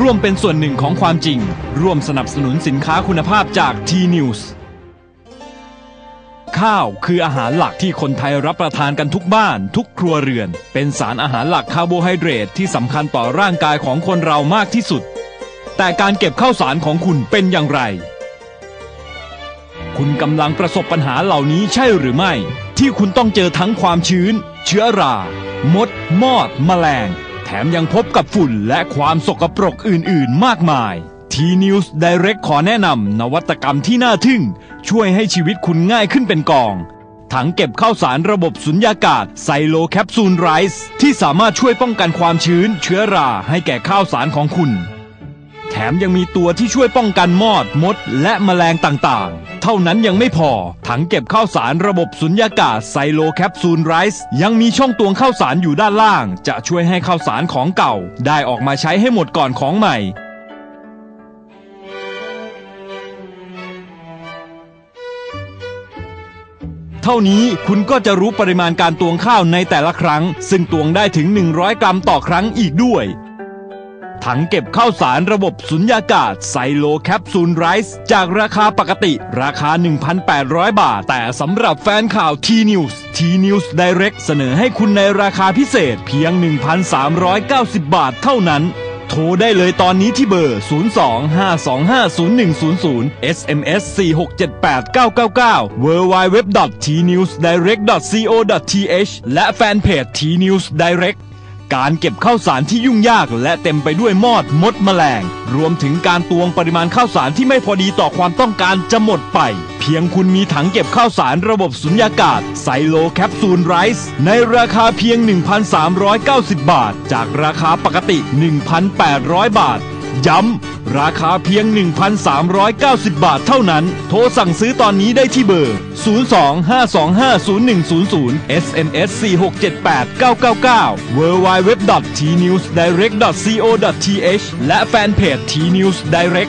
ร่วมเป็นส่วนหนึ่งของความจริง ร่วมสนับสนุนสินค้าคุณภาพจาก T-News ข้าวคืออาหารหลักที่คนไทยรับประทานกันทุกบ้าน ทุกครัวเรือน เป็นสารอาหารหลักคาร์โบไฮเดรตที่สำคัญต่อร่างกายของคนเรามากที่สุด แต่การเก็บข้าวสารของคุณเป็นอย่างไร คุณกำลังประสบปัญหาเหล่านี้ใช่หรือไม่ ที่คุณต้องเจอทั้งความชื้น เชื้อรา มด มอด แมลง แถมยังพบกับฝุ่นและความสกปรกอื่น ๆ มากมาย T-News Direct ขอแนะนำนวัตกรรมที่น่าทึ่ง ช่วยให้ชีวิตคุณง่ายขึ้นเป็นกอง ถังเก็บข้าวสารระบบสุญญากาศไซโลแคปซูลไรซ์ที่สามารถช่วยป้องกันความชื้นเชื้อราให้แก่ข้าวสารของคุณ มยังมีตัวที่ช่วยป้องกันมอดมด และแมลงต่างๆ เท่านั้นยังไม่พอ ถังเก็บข้าวสารระบบสุญญากาศไซโลแคปซูลไรซ์ยังมีช่องตวงข้าวสารอยู่ด้านล่าง จะช่วยให้ข้าวสารของเก่า ได้ออกมาใช้ให้หมดก่อนของใหม่เท่านี้คุณก็จะรู้ปริมาณการตวงข้าวในแต่ละครั้ง ซึ่งตวงได้ถึง 100 กรัมต่อครั้งอีกด้วย ถังเก็บข้าวสารระบบสุญญากาศไซโลแคปซูลไรซ์จากราคาปกติ ราคา 1,800 บาท แต่สำหรับแฟนข่าว T-News T-News Direct เสนอให้คุณในราคาพิเศษเพียง 1,390 บาทเท่านั้น โทรได้เลยตอนนี้ที่เบอร์ 02-525-0100 SMS 4678999 www.tnewsdirect.co.th และแฟนเพจ T-News Direct การเก็บข้าวสารที่ยุ่งยาก และเต็มไปด้วยมอดมดแมลง รวมถึงการตวงปริมาณข้าวสารที่ไม่พอดีต่อความต้องการจะหมดไป เพียงคุณมีถังเก็บข้าวสารระบบสุญญากาศไซโลแคปซูลไรซ์ในราคาเพียง 1,390 บาท จากราคาปกติ 1,800 บาท ย้ำ ราคาเพียง 1,390 บาทเท่านั้น โทรสั่งซื้อตอนนี้ได้ที่เบอร์ 02-525-0100 SMS 4678999 www.tnewsdirect.co.th และแฟนเพจ T-News Direct